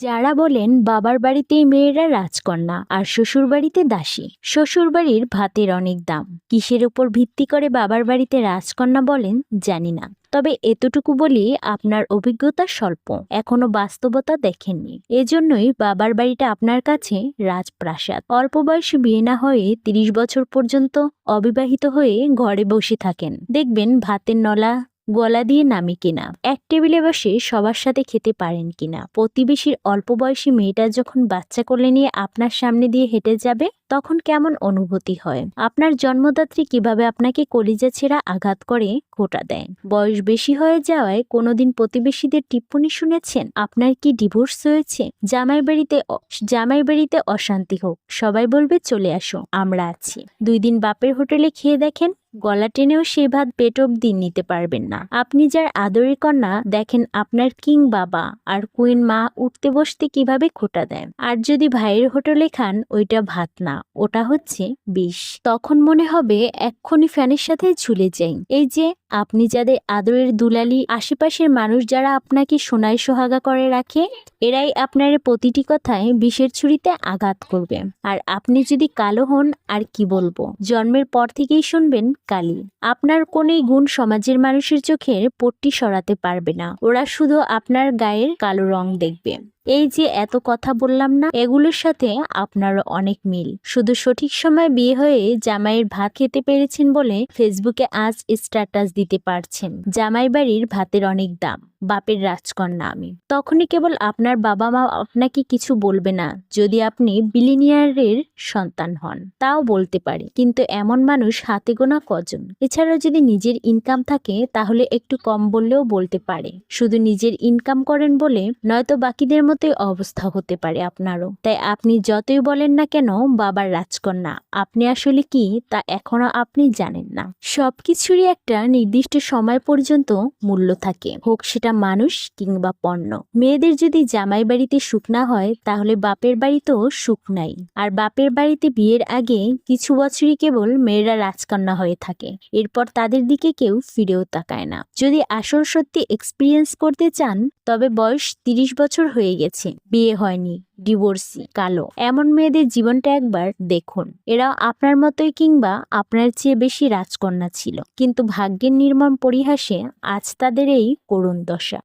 যারা বলেন বাবার বাড়িতেই মেয়েরা রাজকন্যা আর শ্বশুর বাড়িতে দাসী। শ্বশুর বাড়ির ভাতের অনেক দাম। কিসের উপর ভিত্তি করে বাবার বাড়িতে রাজকন্যা বলেন, জানি না। তবে এতটুকু বলি, আপনার অভিজ্ঞতা স্বল্প। এখনও বাস্তবতা দেখেননি। এজন্যই বাবার বাড়িটা আপনার কাছে রাজপ্রাসাদ। অল্প বয়সে বিয়ে না হয়ে তিরিশ বছর পর্যন্ত অবিবাহিত হয়ে ঘরে বসে থাকেন। দেখবেন ভাতের নলা গলা দিয়ে নামে কিনা? এক টেবিলে বসে সবার সাথে খেতে পারেন কিনা? প্রতিবেশীর অল্প বয়সী মেয়েটা যখন বাচ্চা কোলে নিয়ে আপনার সামনে দিয়ে হেঁটে যাবে, তখন কেমন অনুভূতি হয়? আপনার জন্মদাত্রী কীভাবে আপনাকে কলিজা ছেঁড়া আঘাত করে খোটা দেয়? বয়স বেশি হয়ে যাওয়ায় কোনোদিন প্রতিবেশীদের টিপ্পনি শুনেছেন? আপনার কি ডিভোর্স হয়েছে? জামাই বাড়িতে জামাই বাড়িতে অশান্তি হোক, সবাই বলবে চলে আসো, আমরা আছি। দুই দিন বাপের হোটেলে খেয়ে দেখেন গলা টেনেও সে ভাত পেট অব্দি নিতে পারবেন না। আপনি যার আদরের কন্যা, দেখেন আপনার কিং বাবা আর কুইন মা উঠতে বসতে কীভাবে খোটা দেয়। আর যদি ভাইয়ের হোটেলে খান, ওইটা ভাত না, ওটা হচ্ছে বিষ। তখন মনে হবে এক্ষুনি ফ্যানের সাথে ঝুলে যাই। এই যে, আপনি যাদের আদরের দুলালি, আশেপাশের মানুষ যারা আপনাকে সোনায় সোহাগা করে রাখে, এরাই আপনার প্রতিটি কথায় বিষের ছুরিতে আঘাত করবে। আর আপনি যদি কালো হন, আর কি বলব? জন্মের পর থেকেই শুনবেন কালি। আপনার কোনোই গুণ সমাজের মানুষের চোখের পট্টি সরাতে পারবে না। ওরা শুধু আপনার গায়ের কালো রং দেখবে। এই যে এত কথা বললাম না, এগুলোর সাথে আপনার অনেক মিল। শুধু সঠিক সময় বিয়ে হয়ে জামাইয়ের ভাত খেতে পেরেছেন বলে ফেসবুকে আজ স্ট্যাটাস দিতে পারছেন। জামাই বাড়ির ভাতের অনেক দাম, বাপের রাজকন্যা আমি। তখনই কেবল আপনার বাবা মা আপনাকে কিছু বলবে না, যদি আপনি বিলিনিয়ারের সন্তান হন। তাও বলতে পারে, কিন্তু এমন মানুষ হাতে গোনা কজন? এছাড়াও যদি নিজের ইনকাম থাকে, তাহলে একটু কম বললেও বলতে পারে। শুধু নিজের ইনকাম করেন বলে নয়তো বাকিদের মতোই অবস্থা হতে পারে আপনারও। তাই আপনি যতই বলেন না কেন, বাবার রাজকন্যা। আপনি আসলে কি, তা এখনও আপনি জানেন না। সবকিছুরই একটা নির্দিষ্ট সময় পর্যন্ত মূল্য থাকে। হোক সেটা মানুষ কিংবা পণ্য। মেয়েদের যদি জামাই বাড়িতে সুখ না হয়, তাহলে বাপের বাড়িতেও সুখ নাই। আর বাপের বাড়িতে বিয়ের আগে কিছু বছরই কেবল মেয়েরা রাজকন্যা হয়ে থাকে। এরপর তাদের দিকে কেউ ফিরেও তাকায় না। যদি আসল সত্যি এক্সপিরিয়েন্স করতে চান, তবে বয়স তিরিশ বছর হয়ে গেছে, বিয়ে হয়নি ডিভোর্সি কালো। এমন মেয়েদের জীবনটা একবার দেখুন। এরা আপনার মতোই কিংবা আপনার চেয়ে বেশি রাজকন্যা ছিল। কিন্তু ভাগ্যের নির্মম পরিহাসে আজ তাদের এই করুণ দশা।